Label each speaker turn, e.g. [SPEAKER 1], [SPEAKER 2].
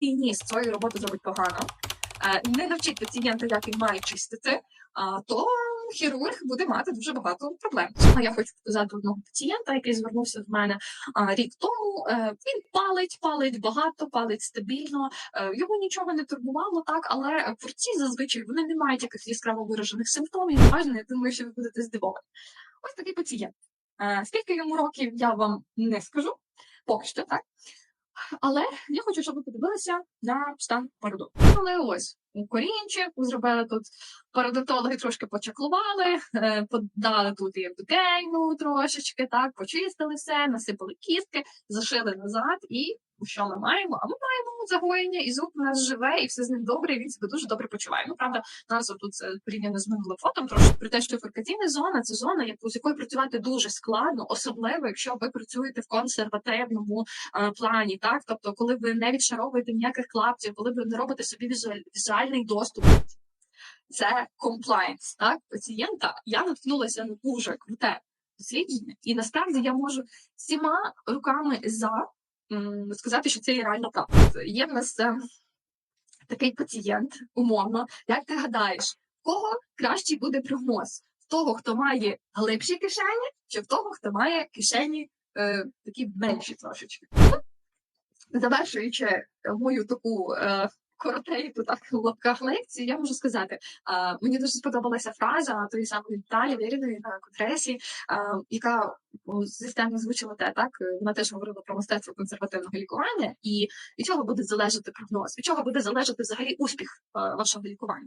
[SPEAKER 1] і ніс свою роботу зробить погано, е, не навчить пацієнта, як він має чистити, то хірург буде мати дуже багато проблем. Я хочу показати одного пацієнта, який звернувся до мене рік тому. Е, Він палить, палить багато, палить стабільно. Е, Його нічого не турбувало, так, але курці зазвичай вони не мають якихось яскраво виражених симптомів. Важно, я думаю, що ви будете здивовані. Ось такий пацієнт. Скільки йому років, я вам не скажу, поки що так. Але я хочу, щоб ви подивилися на стан пароду. Але ось у корінчику зробили тут парадотологи трошки почаклували, е, подали тут і бутейну трошечки, так, почистили все, насипали кістки, зашили назад, і що ми маємо? А ми маємо загоєння, і зуб у нас живе, і все з ним добре, і він себе дуже добре почуває. Ну, правда, нас тут це порівняно з минулим фотом, трошки при те, що феркаційна зона це зона, яку з якою працювати дуже складно, особливо якщо ви працюєте в консервативному е, плані, так тобто, коли ви не відшаровуєте ніяких клапців, коли ви не робите собі візуаль- візуальний доступ. Це комплайнс, так пацієнта. Я наткнулася на дуже круте дослідження, і насправді я можу всіма руками за сказати, що це є реально так. Є в нас е, такий пацієнт, умовно. Як ти гадаєш, в кого кращий буде прогноз? В того, хто має глибші кишені, чи в того, хто має кишені е, такі менші трошечки? Завершуючи мою таку е, коротеньку так в лапках лекцію, я можу сказати, а, мені дуже сподобалася фраза тої самої Наталі Віріної на конгресі, яка системно звучила те, так е, вона теж говорила про мистецтво консервативного лікування, і від чого буде залежати прогноз, від чого буде залежати взагалі успіх е, вашого лікування.